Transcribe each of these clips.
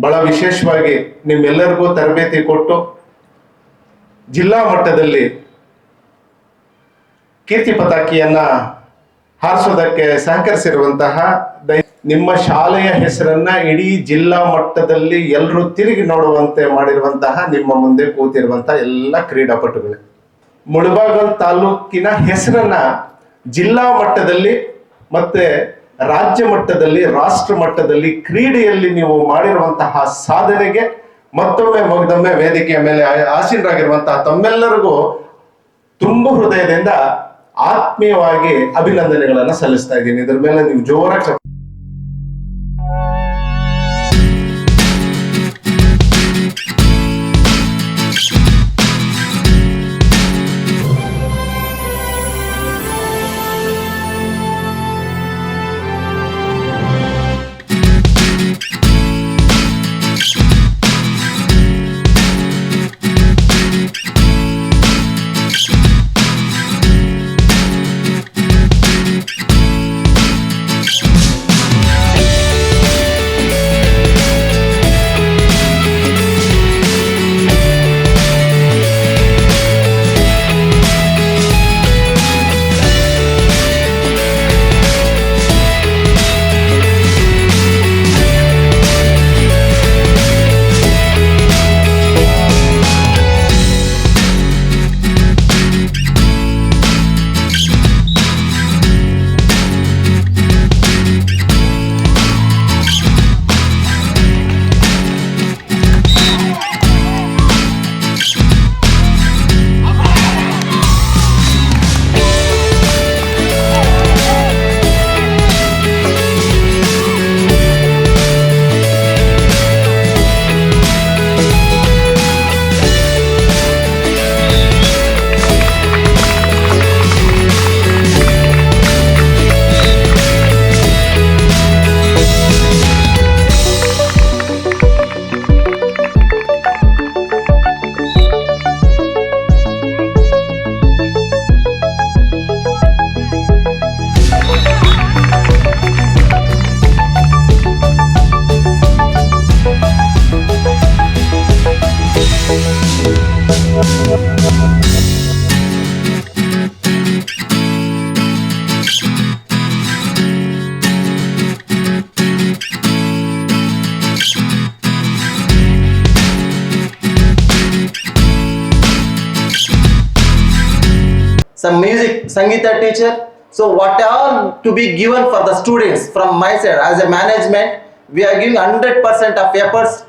ಬಹಳ ವಿಶೇಷವಾಗಿ ನಿಮ್ಮೆಲ್ಲರಿಗೂ ತರಬೇತಿ ಕೊಟ್ಟು ಜಿಲ್ಲಾ ಮಟ್ಟದಲ್ಲಿ ಕೀರ್ತಿ ಪತಾಕಿಯನ್ನ ಹಾರಿಸೋದಕ್ಕೆ ಸಹಕರಿಸಿರುವಂತಹ ನಿಮ್ಮ ಶಾಲೆಯ ಹೆಸರನ್ನ ಇಡೀ ಜಿಲ್ಲಾ ಮಟ್ಟದಲ್ಲಿ ಎಲ್ಲರೂ ತಿರುಗಿ ನೋಡುವಂತೆ ಮಾಡಿರುವಂತಹ ನಿಮ್ಮ ಮುಂದೆ ಕೂತಿರುವಂತಹ ಎಲ್ಲ ಕ್ರೀಡಾಪಟುಗಳೇ. ಮುಳಬಾಗಲ್ ತಾಲೂಕಿನ ಹೆಸರನ್ನ ಜಿಲ್ಲಾ ಮಟ್ಟದಲ್ಲಿ ಮತ್ತೆ ರಾಜ್ಯ ಮಟ್ಟದಲ್ಲಿ, ರಾಷ್ಟ್ರ ಮಟ್ಟದಲ್ಲಿ ಕ್ರೀಡೆಯಲ್ಲಿ ನೀವು ಮಾಡಿರುವಂತಹ ಸಾಧನೆಗೆ ಮತ್ತೊಮ್ಮೆ ಮಗದೊಮ್ಮೆ ವೇದಿಕೆಯ ಮೇಲೆ ಆಸೀನರಾಗಿರುವಂತಹ ತಮ್ಮೆಲ್ಲರಿಗೂ ತುಂಬ ಹೃದಯದಿಂದ ಆತ್ಮೀಯವಾಗಿ ಅಭಿನಂದನೆಗಳನ್ನ ಸಲ್ಲಿಸ್ತಾ ಇದ್ದೀನಿ. ಇದ್ರ ಮೇಲೆ ನೀವು ಜೋರಾಗಿ Sangita teacher. So what all to be given for the students from my side as a management, we are giving 100% of efforts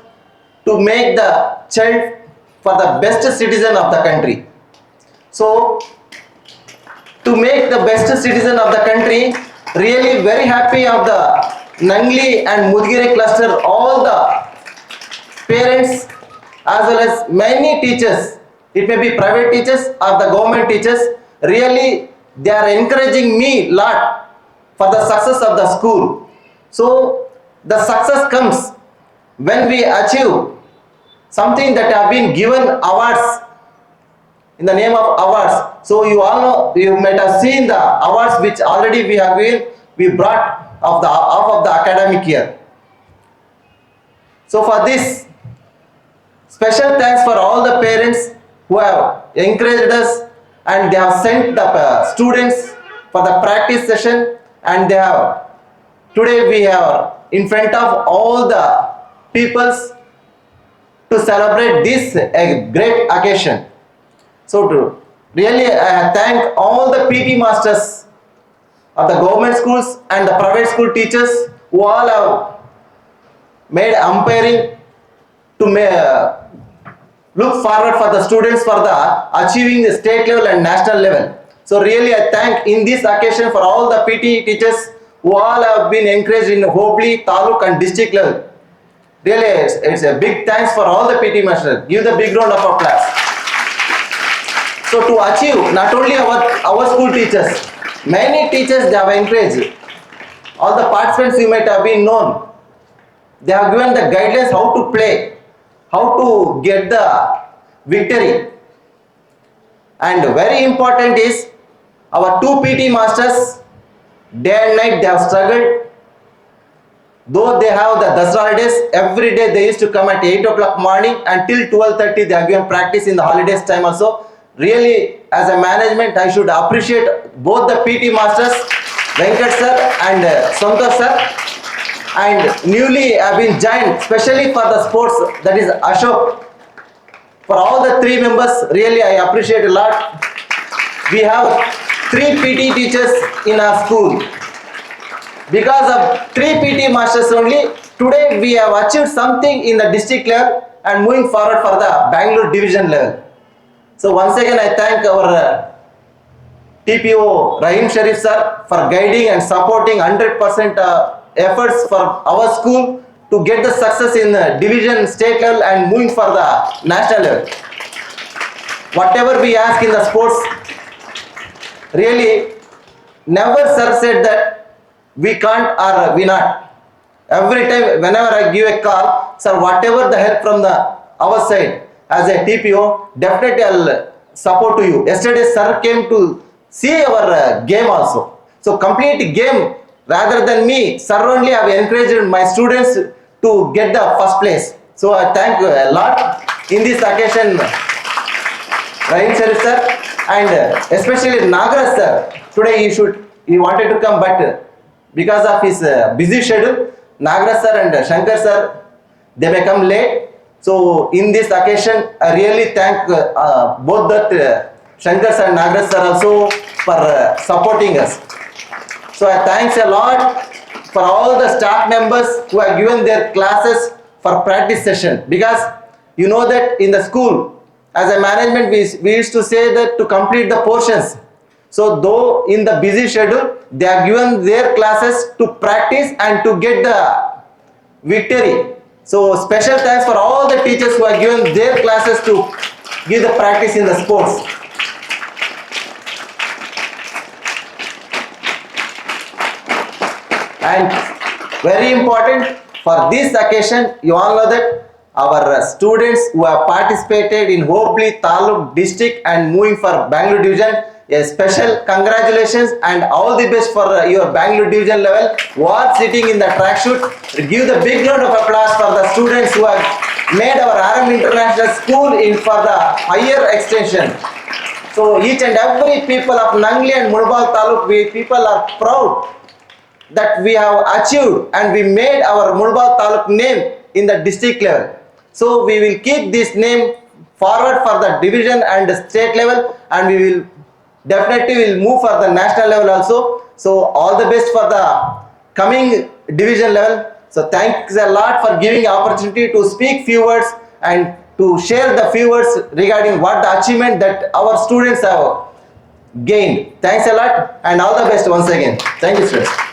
to make the child for the best citizen of the country. So to make the best citizen of the country, really very happy of the Nangli and Mudgire cluster, all the parents as well as many teachers it may be private teachers or the government teachers really they are encouraging me lot for the success of the school. So the success comes when we achieve something that have been given awards. In the name of awards. So you all know you might have seen the awards which already we have been we brought of the of the academic year. So for this Special thanks for all the parents who have encouraged us and they have sent the uh, students for the practice session and they have today we have in front of all the peoples to celebrate this a great occasion. So to really I thank all the PT masters of the government schools and the private school teachers who all have made umpiring to ma- look forward for the students for the achieving the state level and national level. So really I thank in this occasion for all the PT teachers who all have been encouraged in Hobli, Taluk and district level. Really it's, it's a big thanks for all the PT masters. Give the big round of applause. So to achieve not only our, our school teachers, many teachers they have encouraged. All the participants you might have been known. They have given the guidelines how to play, how to get the victory. And very important is Our two PT masters, day and night, they have struggled. Though they have the Dasra holidays, every day they used to come at 8 o'clock morning until 12.30 they are given practice in the holidays time also. Really, as a management, I should appreciate both the PT masters, Venkat sir and uh, Santosh sir. And newly have been joined, especially for the sports, that is Ashok. For all the three members, really I appreciate a lot. We have three PT teachers in our school. Because of three PT masters only, today we have achieved something in the district level and moving forward for the Bangalore division level. So once again, I thank our uh, TPO Rahim Sharif sir for guiding and supporting 100% uh, efforts for our school to get the success in the division, state level and moving for the national level. Whatever we ask in the sports, really, never sir said that we can't or we not. Every time, whenever I give a call, sir, whatever the help from the our side as a TPO, definitely I'll support to you. Yesterday, sir came to see our uh, game also. So complete game rather than me, sir only have encouraged my students to get the first place. So I thank a lot in this occasion. Rahim Sharif sir and especially Nagaraj sir. Today he should he wanted to come but because of his uh, busy schedule, Nagaraj sir and Shankar sir they may come late. So in this occasion, I really thank uh, uh, both that uh, Shankar sir and Nagaraj sir also for uh, supporting us. So I thanks a lot for all the staff members who have given their classes for practice session because you know that in the school as a management we, we used to say that to complete the portions. So though in the busy schedule they have given their classes to practice and to get the victory. So special thanks for all the teachers who have given their classes to give the practice in the sports. And very important for this occasion, you all know that our uh, students who have participated in Hobli Taluk district and moving for Bangalore division, a special congratulations and all the best for uh, your Bangalore division level who are sitting in the track shoot. Give the big round of applause for the students who have made our Aram International School in for the higher extension. So each and every people of Nangli and Mulbal Taluk, we people are proud that we have achieved and we made our Mulbal Taluk name in the district level. So we will keep this name forward for the division and the state level and we will definitely will move for the national level also. So all the best for the coming division level. So thanks a lot for giving opportunity to speak few words and to share the few words regarding what the achievement that our students have gained. Thanks a lot and all the best once again. Thank you, students.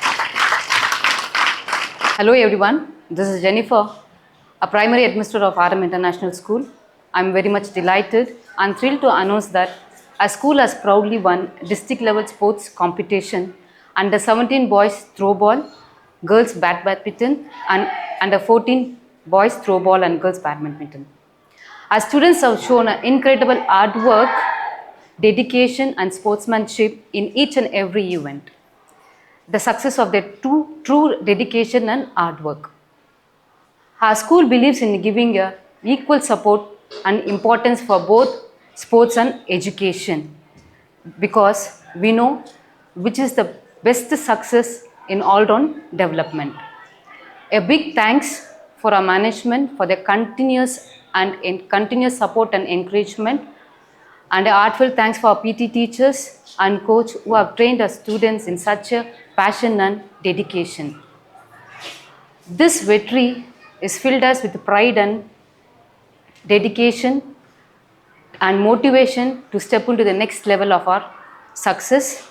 Hello everyone, this is Jennifer, a primary administrator of RM International School. I'm very much delighted and thrilled to announce that our school has proudly won district level sports competition under 17 boys throw ball, girls bat badminton and under 14 boys throw ball and girls badminton. Our students have shown an incredible hard work, dedication and sportsmanship in each and every event the success of their true, true dedication and hard work. Our school believes in giving a equal support and importance for both sports and education because we know which is the best success in all-round development. A big thanks for our management for their continuous and in continuous support and encouragement and a heartfelt thanks for our PT teachers and coach who have trained our students in such a passion and dedication. This victory is filled us with pride and dedication and motivation to step into the next level of our success.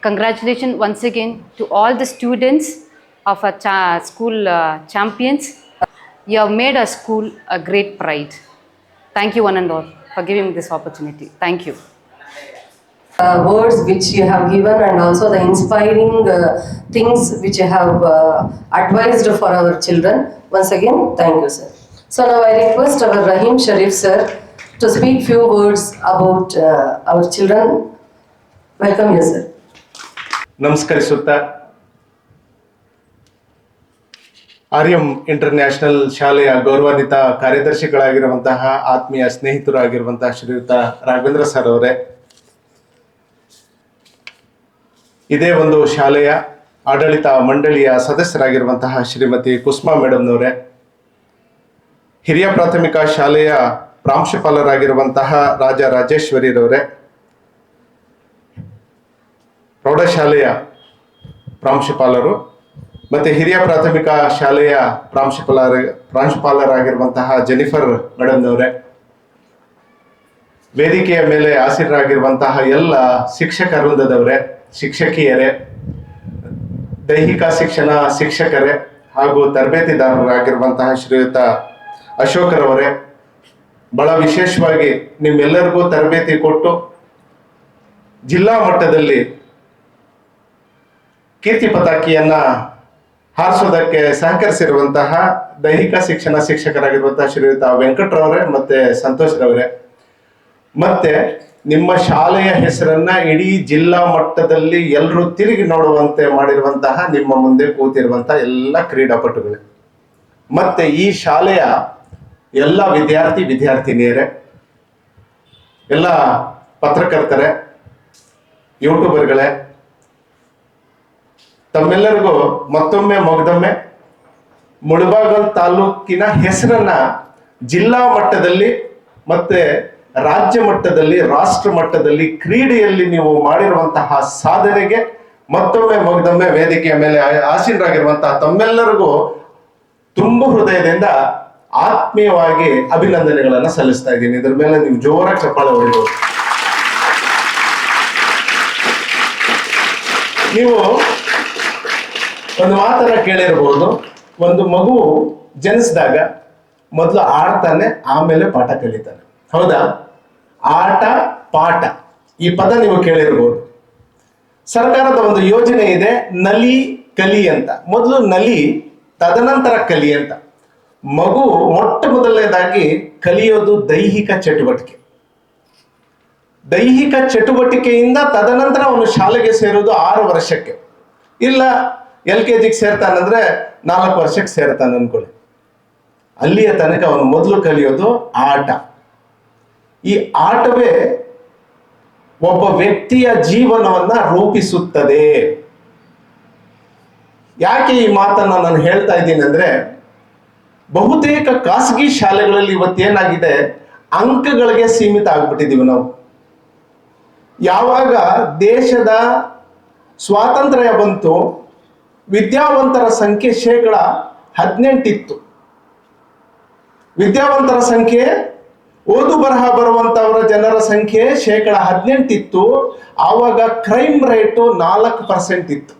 Congratulations once again to all the students of our cha- school uh, champions. You have made our school a great pride. Thank you, one and all, for giving me this opportunity. Thank you. Uh, words which you have given and also the inspiring uh, things which you have uh, advised for our children. Once again, thank you, sir. So now I request our Rahim Sharif sir to speak few words about uh, our children Welcome you, sir. ನಮಸ್ಕರಿಸುತ್ತಾ Aryam international ಶಾಲೆಯ ಗೌರವಾನ್ವಿತ ಕಾರ್ಯದರ್ಶಿಗಳಾಗಿರುವಂತಹ ಆತ್ಮೀಯ ಸ್ನೇಹಿತರಾಗಿರುವಂತಹ ಶ್ರೀಯುತ Raghavendra sir ಅವರೇ ಇದೇ ಒಂದು ಶಾಲೆಯ ಆಡಳಿತ ಮಂಡಳಿಯ ಸದಸ್ಯರಾಗಿರುವಂತಹ ಶ್ರೀಮತಿ ಕುಸ್ಮಾ ಮೇಡಮ್ನವರೇ ಹಿರಿಯ ಪ್ರಾಥಮಿಕ ಶಾಲೆಯ ಪ್ರಾಂಶುಪಾಲರಾಗಿರುವಂತಹ ರಾಜ ರಾಜೇಶ್ವರಿರವರೇ, ಪ್ರೌಢಶಾಲೆಯ ಪ್ರಾಂಶುಪಾಲರು ಮತ್ತು ಹಿರಿಯ ಪ್ರಾಥಮಿಕ ಶಾಲೆಯ ಪ್ರಾಂಶುಪಾಲರ ಪ್ರಾಂಶುಪಾಲರಾಗಿರುವಂತಹ ಜೆನಿಫರ್ ಮೇಡಮ್ನವರೇ ವೇದಿಕೆಯ ಮೇಲೆ ಆಸೀನರಾಗಿರುವಂತಹ ಎಲ್ಲ ಶಿಕ್ಷಕ ವೃಂದದವರೇ ಶಿಕ್ಷಕಿಯರೇ, ದೈಹಿಕ ಶಿಕ್ಷಣ ಶಿಕ್ಷಕರೇ ಹಾಗೂ ತರಬೇತಿದಾರರಾಗಿರುವಂತಹ ಶ್ರೀಯುತ ಅಶೋಕರವರೇ, ಬಹಳ ವಿಶೇಷವಾಗಿ ನಿಮ್ಮೆಲ್ಲರಿಗೂ ತರಬೇತಿ ಕೊಟ್ಟು ಜಿಲ್ಲಾ ಮಟ್ಟದಲ್ಲಿ ಕೀರ್ತಿ ಪತಾಕಿಯನ್ನ ಹಾರಿಸೋದಕ್ಕೆ ಸಹಕರಿಸಿರುವಂತಹ ದೈಹಿಕ ಶಿಕ್ಷಣ ಶಿಕ್ಷಕರಾಗಿರುವಂತಹ ಶ್ರೀಯುತ ವೆಂಕಟರವರೇ ಮತ್ತೆ ಸಂತೋಷ್ ರವರೇ. ಮತ್ತೆ ನಿಮ್ಮ ಶಾಲೆಯ ಹೆಸರನ್ನ ಇಡೀ ಜಿಲ್ಲಾ ಮಟ್ಟದಲ್ಲಿ ಎಲ್ಲರೂ ತಿರುಗಿ ನೋಡುವಂತೆ ಮಾಡಿರುವಂತಹ, ನಿಮ್ಮ ಮುಂದೆ ಕೂತಿರುವಂತಹ ಎಲ್ಲ ಕ್ರೀಡಾಪಟುಗಳೇ. ಮತ್ತೆ ಈ ಶಾಲೆಯ ಎಲ್ಲ ವಿದ್ಯಾರ್ಥಿ ವಿದ್ಯಾರ್ಥಿನಿಯರೇ, ಎಲ್ಲ ಪತ್ರಕರ್ತರೆ, ಯೂಟ್ಯೂಬರ್ಗಳೇ, ತಮ್ಮೆಲ್ಲರಿಗೂ ಮತ್ತೊಮ್ಮೆ ಮೊಗ್ದೊಮ್ಮೆ, ಮುಳಬಾಗಲ್ ತಾಲೂಕಿನ ಹೆಸರನ್ನ ಜಿಲ್ಲಾ ಮಟ್ಟದಲ್ಲಿ ಮತ್ತೆ ರಾಜ್ಯ ಮಟ್ಟದಲ್ಲಿ, ರಾಷ್ಟ್ರ ಮಟ್ಟದಲ್ಲಿ ಕ್ರೀಡೆಯಲ್ಲಿ ನೀವು ಮಾಡಿರುವಂತಹ ಸಾಧನೆಗೆ ಮತ್ತೊಮ್ಮೆ ಮಗದೊಮ್ಮೆ ವೇದಿಕೆಯ ಮೇಲೆ ಆಸೀನರಾಗಿರುವಂತಹ ತಮ್ಮೆಲ್ಲರಿಗೂ ತುಂಬ ಹೃದಯದಿಂದ ಆತ್ಮೀಯವಾಗಿ ಅಭಿನಂದನೆಗಳನ್ನ ಸಲ್ಲಿಸ್ತಾ ಇದ್ದೀನಿ. ಇದ್ರ ಮೇಲೆ ನೀವು ಜೋರಾಗಿ ಚಪ್ಪಾಳೆ ಹೊಡಿಬೋದು. ನೀವು ಒಂದು ಮಾತನ್ನ ಕೇಳಿರ್ಬೋದು. ಒಂದು ಮಗು ಜನಿಸಿದಾಗ ಮೊದಲು ಆಡ್ತಾನೆ, ಆಮೇಲೆ ಪಾಠ ಕಲಿತಾನೆ. ಹೌದಾ? ಆಟ, ಪಾಠ. ಈ ಪದ ನೀವು ಕೇಳಿರ್ಬೋದು. ಸರ್ಕಾರದ ಒಂದು ಯೋಜನೆ ಇದೆ, ನಲಿ ಕಲಿ ಅಂತ. ಮೊದಲು ನಲಿ, ತದನಂತರ ಕಲಿ ಅಂತ. ಮಗು ಮೊಟ್ಟ ಮೊದಲನೇದಾಗಿ ಕಲಿಯೋದು ದೈಹಿಕ ಚಟುವಟಿಕೆ. ದೈಹಿಕ ಚಟುವಟಿಕೆಯಿಂದ ತದನಂತರ ಅವನು ಶಾಲೆಗೆ ಸೇರೋದು ಆರು ವರ್ಷಕ್ಕೆ. ಇಲ್ಲ, ಎಲ್ ಕೆ ಜಿಗೆ ಸೇರ್ತಾನಂದ್ರೆ ನಾಲ್ಕು ವರ್ಷಕ್ಕೆ ಸೇರ್ತಾನೆ ಅನ್ಕೊಳ್ಳಿ. ಅಲ್ಲಿಯ ತನಕ ಅವನು ಮೊದಲು ಕಲಿಯೋದು ಆಟ. ಈ ಆಟವೇ ಒಬ್ಬ ವ್ಯಕ್ತಿಯ ಜೀವನವನ್ನ ರೂಪಿಸುತ್ತದೆ. ಯಾಕೆ ಈ ಮಾತನ್ನ ನಾನು ಹೇಳ್ತಾ ಇದ್ದೀನಿ ಅಂದ್ರೆ, ಬಹುತೇಕ ಖಾಸಗಿ ಶಾಲೆಗಳಲ್ಲಿ ಇವತ್ತೇನಾಗಿದೆ ಅಂಕಗಳಿಗೆ ಸೀಮಿತ ಆಗ್ಬಿಟ್ಟಿದ್ದೀವಿ ನಾವು. ಯಾವಾಗ ದೇಶದ ಸ್ವಾತಂತ್ರ್ಯ ಬಂತು, ವಿದ್ಯಾವಂತರ ಸಂಖ್ಯೆ ಶೇಕಡ ಹದಿನೆಂಟಿತ್ತು. ವಿದ್ಯಾವಂತರ ಸಂಖ್ಯೆ ಓದು ಬರಹ ಬರುವಂತವರ ಜನರ ಸಂಖ್ಯೆ ಶೇಕಡ ಹದಿನೆಂಟಿತ್ತು. ಆವಾಗ ಕ್ರೈಮ್ ರೇಟು ನಾಲ್ಕು ಪರ್ಸೆಂಟ್ ಇತ್ತು.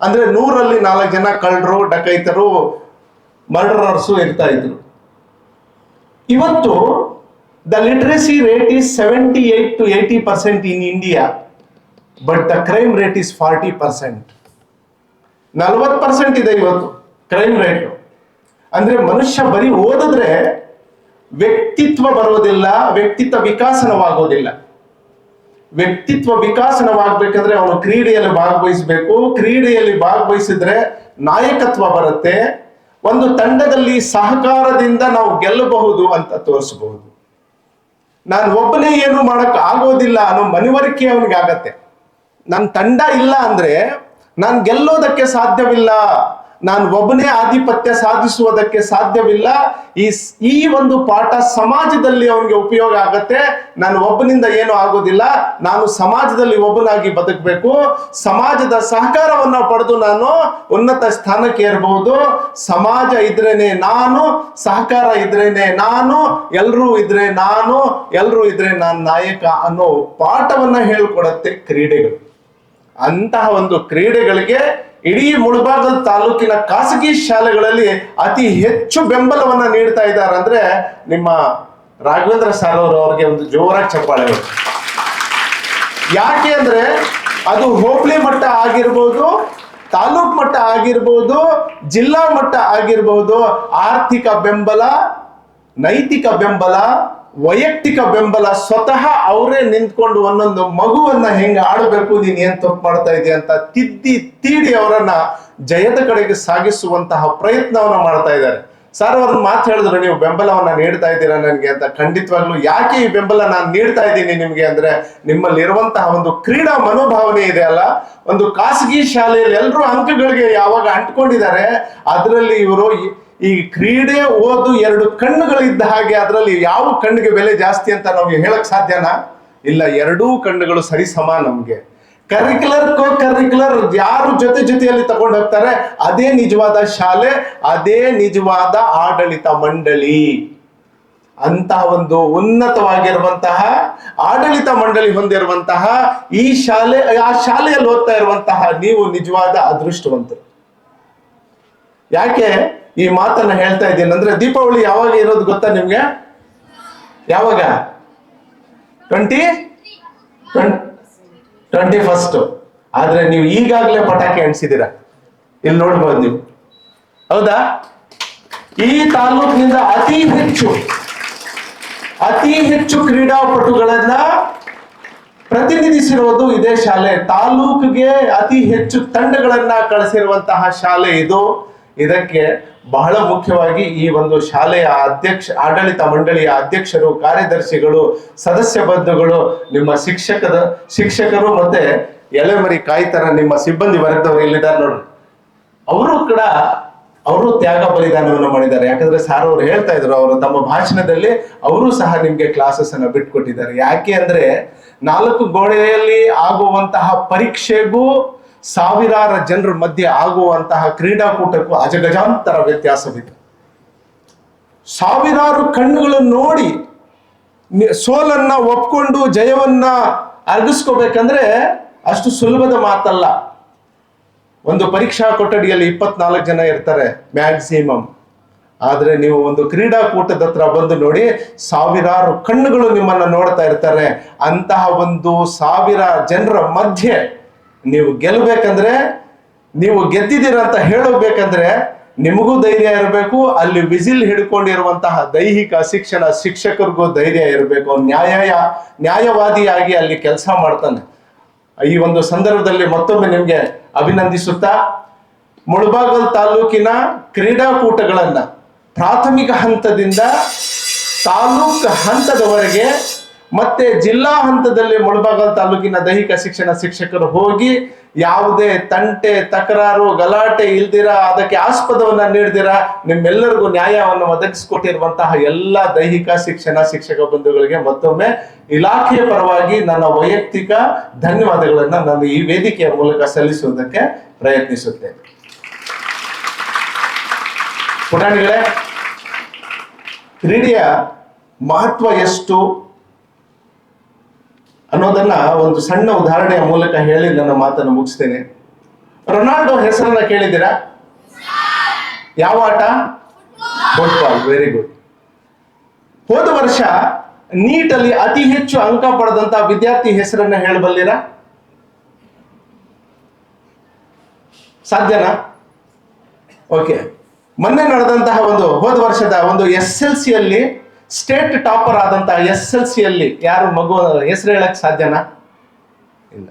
ಅಂದ್ರೆ ನೂರಲ್ಲಿ ನಾಲ್ಕು ಜನ ಕಳ್ಳರು, ಡಕೈತರು ಮರ್ಡರರ್ಸು ಇರ್ತಾ ಇದ್ರು. ಇವತ್ತು the literacy rate is seventy eight to eighty percent in India but the crime rate is forty percent ನಲ್ವತ್ತು ಪರ್ಸೆಂಟ್ ಇದೆ ಇವತ್ತು ಕ್ರೈಮ್ ರೇಟ್ ಅಂದ್ರೆ ಮನುಷ್ಯ ಬರೀ ಓದಿದ್ರೆ ವ್ಯಕ್ತಿತ್ವ ಬರೋದಿಲ್ಲ ವ್ಯಕ್ತಿತ್ವ ವಿಕಾಸನವಾಗೋದಿಲ್ಲ ವ್ಯಕ್ತಿತ್ವ ವಿಕಾಸನವಾಗಬೇಕಂದ್ರೆ ಅವನು ಕ್ರೀಡೆಯಲ್ಲಿ ಭಾಗವಹಿಸಬೇಕು. ಕ್ರೀಡೆಯಲ್ಲಿ ಭಾಗವಹಿಸಿದ್ರೆ ನಾಯಕತ್ವ ಬರುತ್ತೆ. ಒಂದು ತಂಡದಲ್ಲಿ ಸಹಕಾರದಿಂದ ನಾವು ಗೆಲ್ಲಬಹುದು ಅಂತ ತೋರಿಸಬಹುದು. ನಾನು ಒಬ್ಬನೇ ಏನು ಮಾಡಕ್ ಆಗೋದಿಲ್ಲ ಅನ್ನೋ ಮನವರಿಕೆ ಅವನಿಗೆ ಆಗತ್ತೆ ನನ್ನ ತಂಡ ಇಲ್ಲ ಅಂದ್ರೆ ನಾನು ಗೆಲ್ಲೋದಕ್ಕೆ ಸಾಧ್ಯವಿಲ್ಲ. ನಾನು ಒಬ್ಬನೇ ಆಧಿಪತ್ಯ ಸಾಧಿಸುವುದಕ್ಕೆ ಸಾಧ್ಯವಿಲ್ಲ. ಈ ಈ ಒಂದು ಪಾಠ ಸಮಾಜದಲ್ಲಿ ಅವನಿಗೆ ಉಪಯೋಗ ಆಗತ್ತೆ. ನಾನು ಒಬ್ಬನಿಂದ ಏನು ಆಗೋದಿಲ್ಲ. ನಾನು ಸಮಾಜದಲ್ಲಿ ಒಬ್ಬನಾಗಿ ಬದುಕಬೇಕು. ಸಮಾಜದ ಸಹಕಾರವನ್ನು ಪಡೆದು ನಾನು ಉನ್ನತ ಸ್ಥಾನಕ್ಕೆ ಏರಬಹುದು. ಸಮಾಜ ಇದ್ರೇನೆ ನಾನು, ಸಹಕಾರ ಇದ್ರೇನೆ ನಾನು ಎಲ್ಲರೂ ಇದ್ರೆ ನಾನು ಎಲ್ಲರೂ ಇದ್ರೆ ನಾನು ನಾಯಕ ಅನ್ನೋ ಪಾಠವನ್ನ ಹೇಳ್ಕೊಡತ್ತೆ ಕ್ರೀಡೆಗಳು. ಅಂತಹ ಒಂದು ಕ್ರೀಡೆಗಳಿಗೆ ಇಡೀ ಮುಳಬಾರ್ದ ತಾಲೂಕಿನ ಖಾಸಗಿ ಶಾಲೆಗಳಲ್ಲಿ ಅತಿ ಹೆಚ್ಚು ಬೆಂಬಲವನ್ನ ನೀಡ್ತಾ ಇದ್ದಾರೆ ಅಂದ್ರೆ ನಿಮ್ಮ ರಾಘವೇಂದ್ರ ಸರ್ ಅವರು ಅವ್ರಿಗೆ ಒಂದು ಜೋರಾಗಿ ಚಪ್ಪಾಳೆ ಯಾಕೆ ಅಂದ್ರೆ ಅದು ಹೋಬಳಿ ಮಟ್ಟ ಆಗಿರ್ಬೋದು, ತಾಲೂಕ್ ಮಟ್ಟ ಆಗಿರ್ಬೋದು, ಜಿಲ್ಲಾ ಮಟ್ಟ ಆಗಿರ್ಬೋದು, ಆರ್ಥಿಕ ಬೆಂಬಲ, ನೈತಿಕ ಬೆಂಬಲ ವೈಯಕ್ತಿಕ ಬೆಂಬಲ ಸ್ವತಃ ಅವರೇ ನಿಂತ್ಕೊಂಡು ಒಂದೊಂದು ಮಗುವನ್ನ ಹೆಂಗ ಆಡಬೇಕು ನೀನ್ ಏನ್ ತಪ್ಪು ಮಾಡ್ತಾ ಇದೀಯ ಅಂತ ತಿದ್ದಿ ತೀಡಿ ಅವರನ್ನ ಜಯದ ಕಡೆಗೆ ಸಾಗಿಸುವಂತಹ ಪ್ರಯತ್ನವನ್ನ ಮಾಡ್ತಾ ಇದ್ದಾರೆ. ಸರ್ ಅವ್ರ ಮಾತು ಹೇಳಿದ್ರು ನೀವು ಬೆಂಬಲವನ್ನ ನೀಡ್ತಾ ಇದ್ದೀರಾ ನನಗೆ ಅಂತ ಖಂಡಿತವಾಗ್ಲೂ ಯಾಕೆ ಈ ಬೆಂಬಲ ನಾನು ನೀಡ್ತಾ ಇದ್ದೀನಿ ನಿಮ್ಗೆ ಅಂದ್ರೆ ನಿಮ್ಮಲ್ಲಿ ಇರುವಂತಹ ಒಂದು ಕ್ರೀಡಾ ಮನೋಭಾವನೆ ಇದೆ ಅಲ್ಲ? ಒಂದು ಖಾಸಗಿ ಶಾಲೆಯಲ್ಲಿ ಎಲ್ಲರೂ ಅಂಕಗಳಿಗೆ ಯಾವಾಗ ಅಂಟ್ಕೊಂಡಿದ್ದಾರೆ, ಅದರಲ್ಲಿ ಇವರು ಈ ಕ್ರೀಡೆ ಓದು ಎರಡು ಕಣ್ಣುಗಳಿದ್ದ ಹಾಗೆ ಅದರಲ್ಲಿ ಯಾವ ಕಣ್ಣಿಗೆ ಬೆಲೆ ಜಾಸ್ತಿ ಅಂತ ನಾವು ಹೇಳಕ್ ಸಾಧ್ಯನಾ? ಇಲ್ಲ, ಎರಡೂ ಕಣ್ಣುಗಳು ಸರಿ ಸಮ ನಮ್ಗೆ. ಕರಿಕ್ಯುಲರ್ ಕೋ ಕರಿಕ್ಯುಲರ್ ಯಾರು ಜೊತೆ ಜೊತೆಯಲ್ಲಿ ತಗೊಂಡು ಹೋಗ್ತಾರೆ? ಅದೇ ನಿಜವಾದ ಶಾಲೆ, ಅದೇ ನಿಜವಾದ ಆಡಳಿತ ಮಂಡಳಿ. ಅಂತಹ ಒಂದು ಉನ್ನತವಾಗಿರುವಂತಹ, ಆಡಳಿತ ಮಂಡಳಿ ಹೊಂದಿರುವಂತಹ ಈ ಶಾಲೆ, ಆ ಶಾಲೆಯಲ್ಲಿ ಓದ್ತಾ ಇರುವಂತಹ ನೀವು ನಿಜವಾದ ಅದೃಷ್ಟವಂತರು. ಯಾಕೆ ಈ ಮಾತನ್ನ ಹೇಳ್ತಾ ಇದ್ದೀನಿ? ಅಂದ್ರೆ ದೀಪಾವಳಿ ಯಾವಾಗ ಇರೋದು ಗೊತ್ತಾ ನಿಮ್ಗೆ? ಯಾವಾಗ? ಟ್ವೆಂಟಿ? Twenty first. ಆದ್ರೆ ನೀವು ಈಗಾಗಲೇ ಪಟಾಕಿ ಅಣಿಸಿದ್ದೀರಾ ಇಲ್ಲಿ ನೋಡ್ಬೋದು ನೀವು. ಹೌದಾ? ಈ ತಾಲೂಕಿನಿಂದ ಅತಿ ಹೆಚ್ಚು ಅತಿ ಹೆಚ್ಚು ಕ್ರೀಡಾಪಟುಗಳನ್ನ ಪ್ರತಿನಿಧಿಸಿರುವುದು ಇದೇ ಶಾಲೆ. ತಾಲೂಕಿಗೆ ಅತಿ ಹೆಚ್ಚು ತಂಡಗಳನ್ನ ಕಳಿಸಿರುವಂತಹ ಶಾಲೆ ಇದು. ಇದಕ್ಕೆ ಬಹಳ ಮುಖ್ಯವಾಗಿ ಈ ಒಂದು ಶಾಲೆಯ ಅಧ್ಯಕ್ಷ, ಆಡಳಿತ ಮಂಡಳಿಯ ಅಧ್ಯಕ್ಷರು, ಕಾರ್ಯದರ್ಶಿಗಳು, ಸದಸ್ಯ ಬಂಧುಗಳು, ನಿಮ್ಮ ಶಿಕ್ಷಕದ, ಶಿಕ್ಷಕರು ಮತ್ತೆ ಎಲೆಮರಿ ಕಾಯ್ತರ ನಿಮ್ಮ ಸಿಬ್ಬಂದಿ ವರ್ಗದವರು ಇಲ್ಲಿದ್ದಾರೆ ನೋಡಿ. ಅವರು ಕೂಡ, ಅವರು ತ್ಯಾಗ ಬಲಿದಾನವನ್ನು ಮಾಡಿದ್ದಾರೆ. ಯಾಕಂದ್ರೆ ಸಾರ್ ಅವರು ಹೇಳ್ತಾ ಇದ್ರು, ಅವರು ತಮ್ಮ ಭಾಷಣದಲ್ಲಿ ಅವರು ಸಹ ನಿಮ್ಗೆ ಕ್ಲಾಸಸ್ ಅನ್ನ ಬಿಟ್ಕೊಟ್ಟಿದ್ದಾರೆ. ಯಾಕೆ ಅಂದ್ರೆ ನಾಲ್ಕು ಗೋಡೆಯಲ್ಲಿ ಆಗುವಂತಹ ಪರೀಕ್ಷೆಗೂ ಸಾವಿರಾರು ಜನರ ಮಧ್ಯೆ ಆಗುವಂತಹ ಕ್ರೀಡಾಕೂಟಕ್ಕೂ ಅಜಗಜಾಂತರ ವ್ಯತ್ಯಾಸವಿದೆ. ಸಾವಿರಾರು ಕಣ್ಣುಗಳನ್ನು ನೋಡಿ ಸೋಲನ್ನ ಒಪ್ಕೊಂಡು ಜಯವನ್ನ ಅರ್ಗಿಸ್ಕೋಬೇಕಂದ್ರೆ ಅಷ್ಟು ಸುಲಭದ ಮಾತಲ್ಲ. ಒಂದು ಪರೀಕ್ಷಾ ಕೊಠಡಿಯಲ್ಲಿ ಇಪ್ಪತ್ನಾಲ್ಕು ಜನ ಇರ್ತಾರೆ ಮ್ಯಾಕ್ಸಿಮಮ್. ಆದರೆ ನೀವು ಒಂದು ಕ್ರೀಡಾಕೂಟದ ಹತ್ರ ಬಂದು ನೋಡಿ ಸಾವಿರಾರು ಕಣ್ಣುಗಳು ನಿಮ್ಮನ್ನ ನೋಡ್ತಾ ಇರ್ತಾರೆ. ಅಂತಹ ಒಂದು ಸಾವಿರ ಜನರ ಮಧ್ಯೆ ನೀವು ಗೆಲ್ಲಬೇಕಂದ್ರೆ ನೀವು ಗೆದ್ದಿದ್ದೀರ ಅಂತ ಹೇಳಬೇಕಂದ್ರೆ ನಿಮಗೂ ಧೈರ್ಯ ಇರಬೇಕು, ಅಲ್ಲಿ ವಿಜಿಲ್ ಹಿಡ್ಕೊಂಡಿರುವಂತಹ ದೈಹಿಕ ಶಿಕ್ಷಣ ಶಿಕ್ಷಕರಿಗೂ ಧೈರ್ಯ ಇರಬೇಕು. ನ್ಯಾಯ ನ್ಯಾಯವಾದಿಯಾಗಿ ಅಲ್ಲಿ ಕೆಲಸ ಮಾಡ್ತಾನೆ. ಈ ಒಂದು ಸಂದರ್ಭದಲ್ಲಿ ಮತ್ತೊಮ್ಮೆ ನಿಮ್ಗೆ ಅಭಿನಂದಿಸುತ್ತಾ, ಮುಳಬಾಗಲ್ ತಾಲೂಕಿನ ಕ್ರೀಡಾಕೂಟಗಳನ್ನ ಪ್ರಾಥಮಿಕ ಹಂತದಿಂದ ತಾಲೂಕ್ ಹಂತದವರೆಗೆ ಮತ್ತೆ ಜಿಲ್ಲಾ ಹಂತದಲ್ಲಿ ಮುಳಬಾಗಲ್ ತಾಲೂಕಿನ ದೈಹಿಕ ಶಿಕ್ಷಣ ಶಿಕ್ಷಕರು ಹೋಗಿ ಯಾವುದೇ ತಂಟೆ, ತಕರಾರು, ಗಲಾಟೆ ಇಲ್ದಿರ, ಅದಕ್ಕೆ ಆಸ್ಪದವನ್ನ ನೀಡದಿರ, ನಿಮ್ಮೆಲ್ಲರಿಗೂ ನ್ಯಾಯವನ್ನು ಒದಗಿಸಿಕೊಟ್ಟಿರುವಂತಹ ಎಲ್ಲ ದೈಹಿಕ ಶಿಕ್ಷಣ ಶಿಕ್ಷಕ ಬಂಧುಗಳಿಗೆ ಮತ್ತೊಮ್ಮೆ ಇಲಾಖೆಯ ಪರವಾಗಿ ನನ್ನ ವೈಯಕ್ತಿಕ ಧನ್ಯವಾದಗಳನ್ನ ನಾನು ಈ ವೇದಿಕೆಯ ಮೂಲಕ ಸಲ್ಲಿಸುವುದಕ್ಕೆ ಪ್ರಯತ್ನಿಸುತ್ತೇನೆ. ಪುಟಾಣಿಗಳೇ, ಕ್ರೀಡೆಯ ಮಹತ್ವ ಎಷ್ಟು? ಅನ್ನೋದನ್ನ ಒಂದು ಸಣ್ಣ ಉದಾಹರಣೆಯ ಮೂಲಕ ಹೇಳಿ ನನ್ನ ಮಾತನ್ನು ಮುಗಿಸ್ತೇನೆ. ರೊನಾಲ್ಡೋ ಹೆಸರನ್ನ ಕೇಳಿದ್ದೀರಾ? ಯಾವ ಆಟ? ಫುಟ್ಬಾಲ್. ವೆರಿ ಗುಡ್ ಹೋದ ವರ್ಷ ನೀಟಲ್ಲಿ ಅತಿ ಹೆಚ್ಚು ಅಂಕ ಪಡೆದಂತ ವಿದ್ಯಾರ್ಥಿ ಹೆಸರನ್ನ ಹೇಳಬಲ್ಲಿರಾ ಸಾಧ್ಯನಾ? ಓಕೆ ಮೊನ್ನೆ ನಡೆದಂತಹ ಒಂದು, ಹೋದ ವರ್ಷದ ಒಂದು ಎಸ್ ಎಲ್ ಸಿಯಲ್ಲಿ ಸ್ಟೇಟ್ ಟಾಪರ್ ಆದಂತಹ ಎಸ್ ಎಲ್ ಸಿಯಲ್ಲಿ ಯಾರು ಮಗು, ಹೆಸರು ಹೇಳಕ್ ಸಾಧ್ಯನಾ? ಇಲ್ಲ.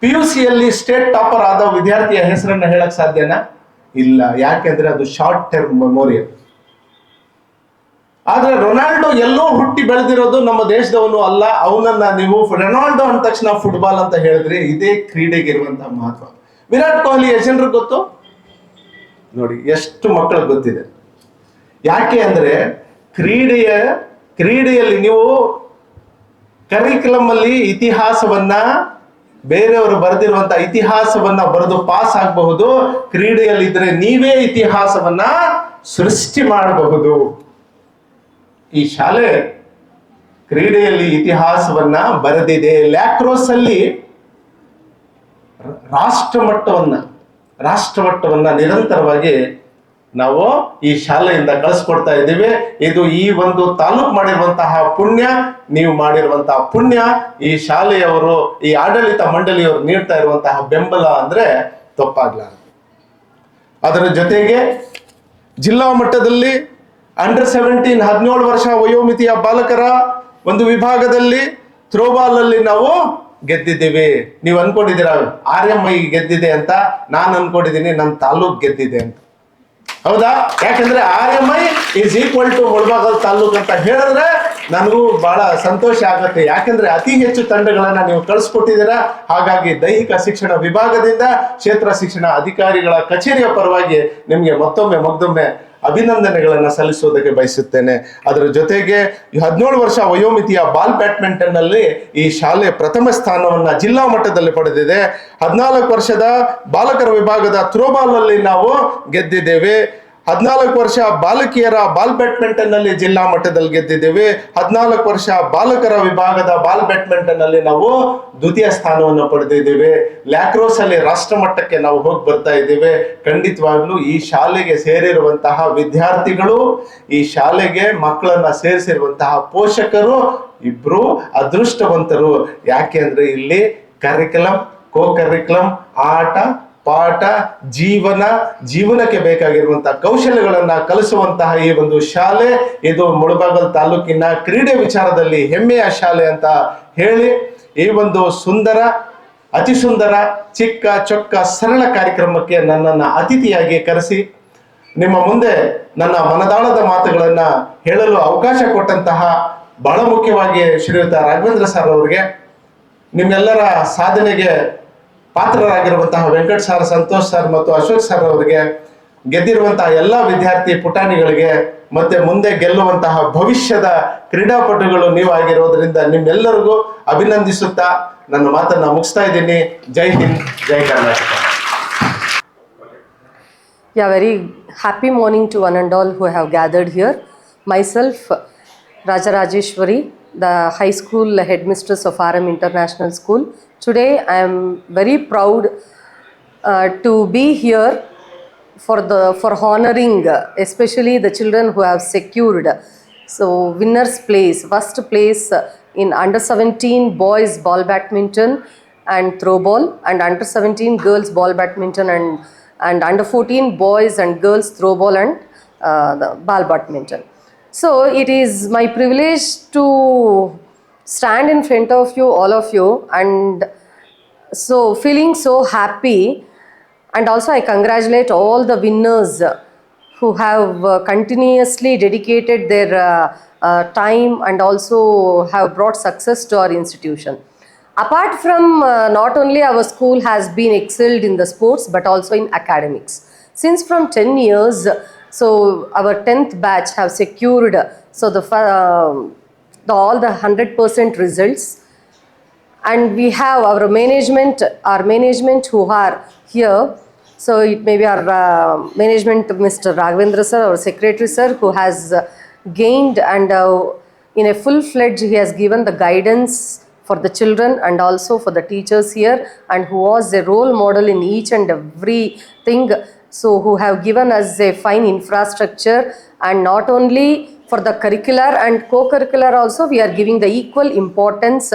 ಪಿ ಯು ಸಿಯಲ್ಲಿ ಸ್ಟೇಟ್ ಟಾಪರ್ ಆದ ವಿದ್ಯಾರ್ಥಿಯ ಹೆಸರನ್ನು ಹೇಳಕ್ ಸಾಧ್ಯನಾ? ಇಲ್ಲ. ಯಾಕೆಂದ್ರೆ ಅದು ಶಾರ್ಟ್ ಟರ್ಮ್ ಮೆಮೋರಿಯಲ್. ಆದ್ರೆ ರೊನಾಲ್ಡೋ ಎಲ್ಲೋ ಹುಟ್ಟಿ ಬೆಳೆದಿರೋದು ನಮ್ಮ ದೇಶದವನು ಅಲ್ಲ. ಅವನನ್ನ ನೀವು ರೊನಾಲ್ಡೋ ಅಂದ ತಕ್ಷಣ ಫುಟ್ಬಾಲ್ ಅಂತ ಹೇಳಿದ್ರೆ ಇದೇ ಕ್ರೀಡೆಗೆ ಇರುವಂತಹ ಮಹತ್ವ. ವಿರಾಟ್ ಕೊಹ್ಲಿ ಎಷ್ಟು ಗೊತ್ತು? ನೋಡಿ, ಎಷ್ಟು ಮಕ್ಕಳಿಗೆ ಗೊತ್ತಿದೆ. ಯಾಕೆ ಅಂದ್ರೆ ಕ್ರೀಡೆಯ, ಕ್ರೀಡೆಯಲ್ಲಿ ನೀವು ಕರಿಕ್ಯುಲಮ್ ಅಲ್ಲಿ ಇತಿಹಾಸವನ್ನ, ಬೇರೆಯವರು ಬರೆದಿರುವಂತ ಇತಿಹಾಸವನ್ನ ಬರೆದು ಪಾಸ್ ಆಗಬಹುದು. ಕ್ರೀಡೆಯಲ್ಲಿ ಇದ್ರೆ ನೀವೇ ಇತಿಹಾಸವನ್ನ ಸೃಷ್ಟಿ ಮಾಡಬಹುದು. ಈ ಶಾಲೆ ಕ್ರೀಡೆಯಲ್ಲಿ ಇತಿಹಾಸವನ್ನ ಬರೆದಿದೆ. ಲ್ಯಾಕ್ರೋಸ್ ಅಲ್ಲಿ ರಾಷ್ಟ್ರ ಮಟ್ಟವನ್ನ ರಾಷ್ಟ್ರ ಮಟ್ಟವನ್ನ ನಿರಂತರವಾಗಿ ನಾವು ಈ ಶಾಲೆಯಿಂದ ಕಳಿಸ್ಕೊಡ್ತಾ ಇದ್ದೀವಿ. ಇದು ಈ ಒಂದು ತಾಲೂಕು ಮಾಡಿರುವಂತಹ ಪುಣ್ಯ, ನೀವು ಮಾಡಿರುವಂತಹ ಪುಣ್ಯ. ಈ ಶಾಲೆಯವರು, ಈ ಆಡಳಿತ ಮಂಡಳಿಯವರು ನೀಡ್ತಾ ಇರುವಂತಹ ಬೆಂಬಲ ಅಂದ್ರೆ ತಪ್ಪಾಗ್ಲಾರದು. ಅದರ ಜೊತೆಗೆ ಜಿಲ್ಲಾ ಮಟ್ಟದಲ್ಲಿ ಅಂಡರ್ ಸೆವೆಂಟೀನ್ ಹದಿನೇಳು ವರ್ಷ ವಯೋಮಿತಿಯ ಬಾಲಕರ ಒಂದು ವಿಭಾಗದಲ್ಲಿ ಥ್ರೋಬಾಲ್ ಅಲ್ಲಿ ನಾವು ಗೆದ್ದಿದ್ದೀವಿ. ನೀವು ಅನ್ಕೊಂಡಿದ್ದೀರಾ, ಆರ್ ಎಂ ಐ ಗೆದ್ದಿದೆ ಅಂತ? ನಾನು ಅನ್ಕೊಂಡಿದ್ದೀನಿ ನನ್ನ ತಾಲೂಕ್ ಗೆದ್ದಿದೆ ಅಂತ. ಹೌದಾ? ಯಾಕಂದ್ರೆ R M I is equal to Mulbagal taluk ಅಂತ ಹೇಳಿದ್ರೆ ನನಗೂ ಬಹಳ ಸಂತೋಷ ಆಗುತ್ತೆ. ಯಾಕಂದ್ರೆ ಅತಿ ಹೆಚ್ಚು ತಂಡಗಳನ್ನ ನೀವು ಕಳಿಸ್ಕೊಟ್ಟಿದ್ದೀರಾ? ಹಾಗಾಗಿ ದೈಹಿಕ ಶಿಕ್ಷಣ ವಿಭಾಗದಿಂದ ಕ್ಷೇತ್ರ ಶಿಕ್ಷಣ ಅಧಿಕಾರಿಗಳ ಕಚೇರಿಯ ಪರವಾಗಿ ನಿಮಗೆ ಮತ್ತೊಮ್ಮೆ ಮಗ್ದೊಮ್ಮೆ ಅಭಿನಂದನೆಗಳನ್ನ ಸಲ್ಲಿಸೋದಕ್ಕೆ ಬಯಸುತ್ತೇನೆ. ಅದರ ಜೊತೆಗೆ ಹದಿನೇಳು ವರ್ಷ ವಯೋಮಿತಿಯ ಬಾಲ್ ಬ್ಯಾಡ್ಮಿಂಟನ್ನಲ್ಲಿ ಈ ಶಾಲೆ ಪ್ರಥಮ ಸ್ಥಾನವನ್ನು ಜಿಲ್ಲಾ ಮಟ್ಟದಲ್ಲಿ ಪಡೆದಿದೆ. ಹದಿನಾಲ್ಕು ವರ್ಷದ ಬಾಲಕರ ವಿಭಾಗದ ಥ್ರೋಬಾಲ್ ಅಲ್ಲಿ ನಾವು ಗೆದ್ದಿದ್ದೇವೆ. ಹದಿನಾಲ್ಕು ವರ್ಷ ಬಾಲಕಿಯರ ಬಾಲ್ ಬ್ಯಾಡ್ಮಿಂಟನ್ನಲ್ಲಿ ಜಿಲ್ಲಾ ಮಟ್ಟದಲ್ಲಿ ಗೆದ್ದಿದ್ದೇವೆ. ಹದಿನಾಲ್ಕು ವರ್ಷ ಬಾಲಕರ ವಿಭಾಗದ ಬಾಲ್ ಬ್ಯಾಡ್ಮಿಂಟನ್ನಲ್ಲಿ ನಾವು ದ್ವಿತೀಯ ಸ್ಥಾನವನ್ನು ಪಡೆದಿದ್ದೇವೆ. ಲ್ಯಾಕ್ರೋಸ್ ಅಲ್ಲಿ ರಾಷ್ಟ್ರ ಮಟ್ಟಕ್ಕೆ ನಾವು ಹೋಗಿ ಬರ್ತಾ ಇದ್ದೇವೆ. ಖಂಡಿತವಾಗ್ಲೂ ಈ ಶಾಲೆಗೆ ಸೇರಿರುವಂತಹ ವಿದ್ಯಾರ್ಥಿಗಳು, ಈ ಶಾಲೆಗೆ ಮಕ್ಕಳನ್ನ ಸೇರಿಸಿರುವಂತಹ ಪೋಷಕರು ಇಬ್ರು ಅದೃಷ್ಟವಂತರು. ಯಾಕೆ ಅಂದ್ರೆ ಇಲ್ಲಿ ಕರಿಕ್ಯುಲಮ್ ಕೋ ಕರಿಕ್ಯುಲಮ್ ಆಟ ಪಾಠ, ಜೀವನ, ಜೀವನಕ್ಕೆ ಬೇಕಾಗಿರುವಂತಹ ಕೌಶಲ್ಯಗಳನ್ನ ಕಲಿಸುವಂತಹ ಈ ಒಂದು ಶಾಲೆ, ಇದು ಮುಳಬಾಗಲ್ ತಾಲೂಕಿನ ಕ್ರೀಡೆ ವಿಚಾರದಲ್ಲಿ ಹೆಮ್ಮೆಯ ಶಾಲೆ ಅಂತ ಹೇಳಿ, ಈ ಒಂದು ಸುಂದರ, ಅತಿ ಸುಂದರ, ಚಿಕ್ಕ, ಚೊಕ್ಕ, ಸರಳ ಕಾರ್ಯಕ್ರಮಕ್ಕೆ ನನ್ನನ್ನು ಅತಿಥಿಯಾಗಿ ಕರೆಸಿ, ನಿಮ್ಮ ಮುಂದೆ ನನ್ನ ಮನದಾಳದ ಮಾತುಗಳನ್ನ ಹೇಳಲು ಅವಕಾಶ ಕೊಟ್ಟಂತಹ ಬಹಳ ಮುಖ್ಯವಾಗಿ ಶ್ರೀಯುತ ರಾಘವೇಂದ್ರ ಸರ್ ಅವರಿಗೆ, ನಿಮ್ಮೆಲ್ಲರ ಸಾಧನೆಗೆ ಪಾತ್ರರಾಗಿರುವಂತಹ ವೆಂಕಟ್ ಸರ್, ಸಂತೋಷ್ ಸರ್ ಮತ್ತು ಅಶೋಕ್ ಸರ್ ಅವರಿಗೆ ಗೆದ್ದಿರುವಂತಹ ಎಲ್ಲ ವಿದ್ಯಾರ್ಥಿ ಪುಟಾಣಿಗಳಿಗೆ ಮತ್ತೆ ಮುಂದೆ ಗೆಲ್ಲುವಂತಹ ಭವಿಷ್ಯದ ಕ್ರೀಡಾಪಟುಗಳು ನೀವಾಗಿರೋದ್ರಿಂದ ನಿಮ್ಮೆಲ್ಲರಿಗೂ ಅಭಿನಂದಿಸುತ್ತಾ ನನ್ನ ಮಾತನ್ನ ಮುಗಿಸ್ತಾ ಇದ್ದೀನಿ. Jai Hind, Jai Karnataka. Yeah very happy morning to one and all who have gathered here myself Rajarajeshwari the high school headmistress of RM International School. Today, I am very proud uh, to be here for the for honoring especially the children who have secured so winners place first place in under 17 boys ball badminton and throw ball and under 17 girls ball badminton and and under 14 boys and girls throw ball and uh, the ball badminton so it is my privilege to stand in front of you all of you and so feeling so happy. And also i congratulate all the winners who have uh, continuously dedicated their uh, uh, time and also have brought success to our institution. Apart from uh, not only our school has been excelled in the sports but also in academics. Since from 10 years so our 10th batch have secured so the, um the all the 100% results. And we have our management our management who are here. So it may be our uh, management mr raghavendra sir our secretary sir who has uh, gained and uh, in a full fledged he has given the guidance for the children and also for the teachers here and who was a role model in each and everything so who have given us a fine infrastructure and not only for the curricular and co-curricular also we are giving the equal importance.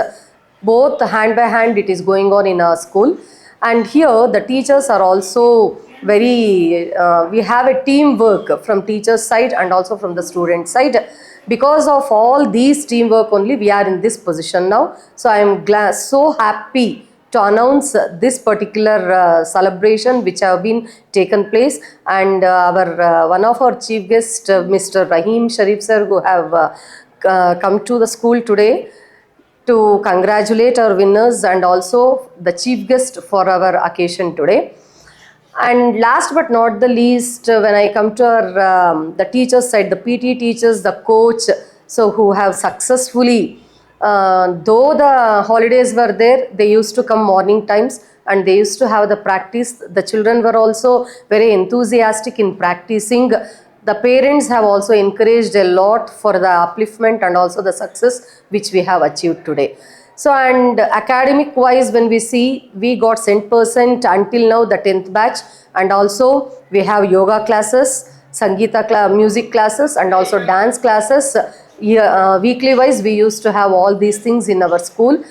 Both hand by hand it is going on in our school. And here the teachers are also very uh, we have a teamwork from teachers side and also from the student side. Because of all these teamwork only we are in this position now. So i am glad so happy to announce this particular uh, celebration which have been taken place and uh, our uh, one of our chief guest uh, mr rahim sharif sir who have uh, uh, come to the school today to congratulate our winners and also the chief guest for our occasion today. And last but not the least, uh, when I come to our, um, the teachers side, the PT teachers, the coach, so who have successfully, uh, though the holidays were there, they used to come morning times and they used to have the practice. The children were also very enthusiastic in practicing. The parents have also encouraged a lot for the upliftment and also the success which we have achieved today. So, and academic wise, when we see, we got cent percent until now, the 10th batch, and also we have yoga classes, Sangeeta cla- music classes, and also dance classes. Yeah, uh, weekly wise, we used to have all these things in our school.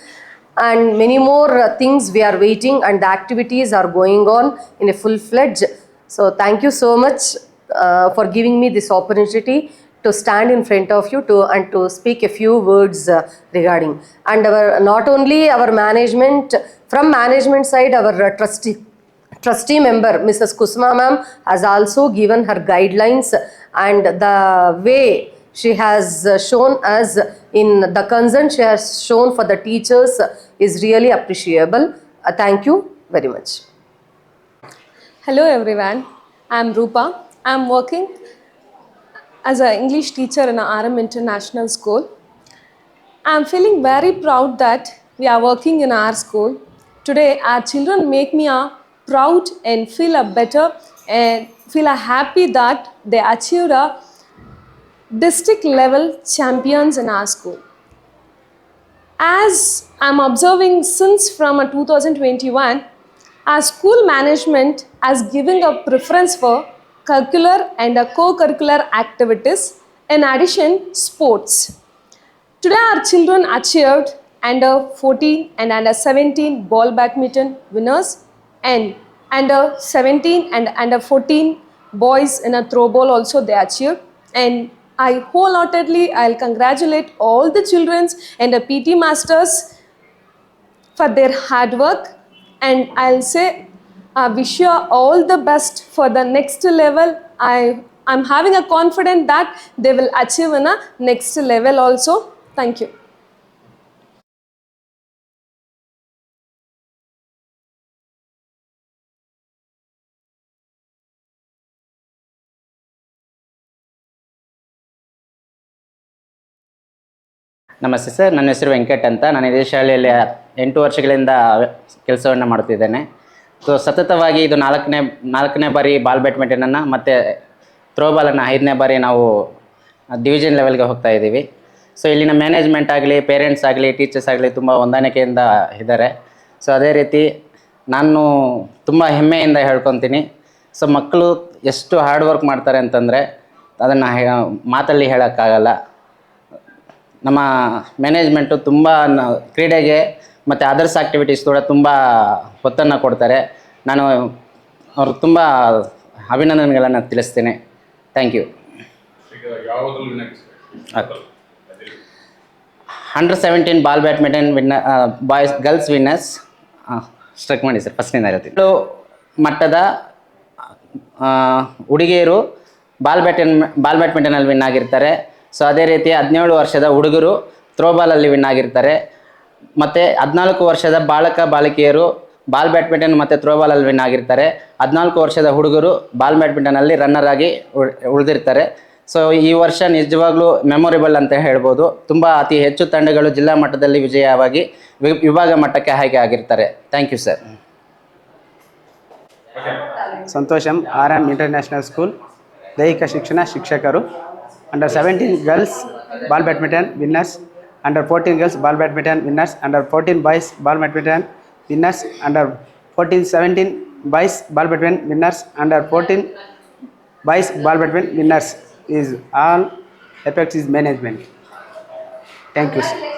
And many more uh, things we are waiting and the activities are going on in a full fledged so thank you so much uh, for giving me this opportunity to stand in front of you to and to speak a few words uh, regarding. And our not only our management from management side our uh, trustee trustee member mrs kusma ma'am has also given her guidelines and the way she has uh, shown us in the concern she has shown for the teachers is really appreciable Uh, thank you very much Hello everyone, I am Rupa. I am working as an English teacher in RM International School. I am feeling very proud that we are working in our school. Today, our children make me a proud and feel a better and feel a happy that they achieved a district level champions in our school. As I'm observing since from uh, 2021, our school management has given a preference for curricular and co-curricular activities, in addition sports. Today our children achieved under 14 and under 17 ball badminton winners and under 17 and under 14 boys in a throw ball also they achieved and I wholeheartedly I'll congratulate all the childrens and the PT masters for their hard work and I'll say I wish you all the best for the next level. I I'm having a confidence that they will achieve in a next level also. Thank you. ನಮಸ್ತೆ sir, ನನ್ನ ಹೆಸರು ವೆಂಕಟ್ ಅಂತ. ನಾನು ಇದೇ ಶಾಲೆಯಲ್ಲಿ ಎಂಟು ವರ್ಷಗಳಿಂದ ಕೆಲಸವನ್ನು ಮಾಡುತ್ತಿದ್ದೇನೆ. ಸೊ ಸತತವಾಗಿ ಇದು ನಾಲ್ಕನೇ ನಾಲ್ಕನೇ ಬಾರಿ ಬಾಲ್ ಬ್ಯಾಡ್ಮಿಂಟನನ್ನು ಮತ್ತು ಥ್ರೋಬಾಲನ್ನು ಐದನೇ ಬಾರಿ ನಾವು ಡಿವಿಷನ್ ಲೆವೆಲ್ಗೆ ಹೋಗ್ತಾ ಇದ್ದೀವಿ. ಸೊ ಇಲ್ಲಿನ ಮ್ಯಾನೇಜ್ಮೆಂಟ್ ಆಗಲಿ ಪೇರೆಂಟ್ಸ್ ಆಗಲಿ ಟೀಚರ್ಸ್ ಆಗಲಿ ತುಂಬ ಹೊಂದಾಣಿಕೆಯಿಂದ ಇದ್ದಾರೆ. ಸೊ ಅದೇ ರೀತಿ ನಾನು ತುಂಬ ಹೆಮ್ಮೆಯಿಂದ ಹೇಳ್ಕೊತೀನಿ. ಸೊ ಮಕ್ಕಳು ಎಷ್ಟು ಹಾರ್ಡ್ ವರ್ಕ್ ಮಾಡ್ತಾರೆ ಅಂತಂದರೆ ಅದನ್ನು ಮಾತಲ್ಲಿ ಹೇಳೋಕ್ಕಾಗಲ್ಲ. ನಮ್ಮ ಮ್ಯಾನೇಜ್ಮೆಂಟು ತುಂಬ ಕ್ರೀಡೆಗೆ ಮತ್ತು ಅದರ್ಸ್ ಆ್ಯಕ್ಟಿವಿಟೀಸ್ ಕೂಡ ತುಂಬ ಒತ್ತನ್ನು ಕೊಡ್ತಾರೆ. ನಾನು ಅವ್ರು ತುಂಬ ಅಭಿನಂದನೆಗಳನ್ನು ತಿಳಿಸ್ತೇನೆ. Thank you under seventeen ball badminton winner boys girls winners struck ಮಾಡಿ ಸರ್ ಫಸ್ಟ್ನಿಂದ ಇರುತ್ತೆ ಮಟ್ಟದ ಹುಡುಗಿಯರು ಬಾಲ್ ಬ್ಯಾಟನ್ ಬಾಲ್ ಬ್ಯಾಡ್ಮಿಂಟನಲ್ಲಿ ವಿನ್ ಆಗಿರ್ತಾರೆ. ಸೊ ಅದೇ ರೀತಿ ಹದಿನೇಳು ವರ್ಷದ ಹುಡುಗರು ಥ್ರೋಬಾಲಲ್ಲಿ ವಿನ್ ಆಗಿರ್ತಾರೆ. ಮತ್ತು ಹದಿನಾಲ್ಕು ವರ್ಷದ ಬಾಲಕ ಬಾಲಕಿಯರು ಬಾಲ್ ಬ್ಯಾಡ್ಮಿಂಟನ್ ಮತ್ತು ಥ್ರೋಬಾಲಲ್ಲಿ ವಿನ್ ಆಗಿರ್ತಾರೆ. ಹದಿನಾಲ್ಕು ವರ್ಷದ ಹುಡುಗರು ಬಾಲ್ ಬ್ಯಾಡ್ಮಿಂಟನಲ್ಲಿ ರನ್ನರ್ ಆಗಿ ಉಳ್- ಉಳಿದಿರ್ತಾರೆ. ಸೊ ಈ ವರ್ಷ ನಿಜವಾಗ್ಲೂ ಮೆಮೊರೇಬಲ್ ಅಂತ ಹೇಳ್ಬೋದು. ತುಂಬ ಅತಿ ಹೆಚ್ಚು ತಂಡಗಳು ಜಿಲ್ಲಾ ಮಟ್ಟದಲ್ಲಿ ವಿಜಯವಾಗಿ ವಿಭಾಗ ಮಟ್ಟಕ್ಕೆ ಆಯ್ಕೆ ಆಗಿರ್ತಾರೆ. ಥ್ಯಾಂಕ್ ಯು ಸರ್ ಸಂತೋಷಂ, ಆರ್ ಎಂ ಇಂಟರ್ನ್ಯಾಷನಲ್ ಸ್ಕೂಲ್, ದೈಹಿಕ ಶಿಕ್ಷಣ ಶಿಕ್ಷಕರು. Under 17 girls ball badminton winners. Under 14 girls ball badminton winners. Under 14 boys ball badminton winners. Under 14 17 boys ball badminton winners. Under 14 boys ball badminton winners is all effects is management. Thank you.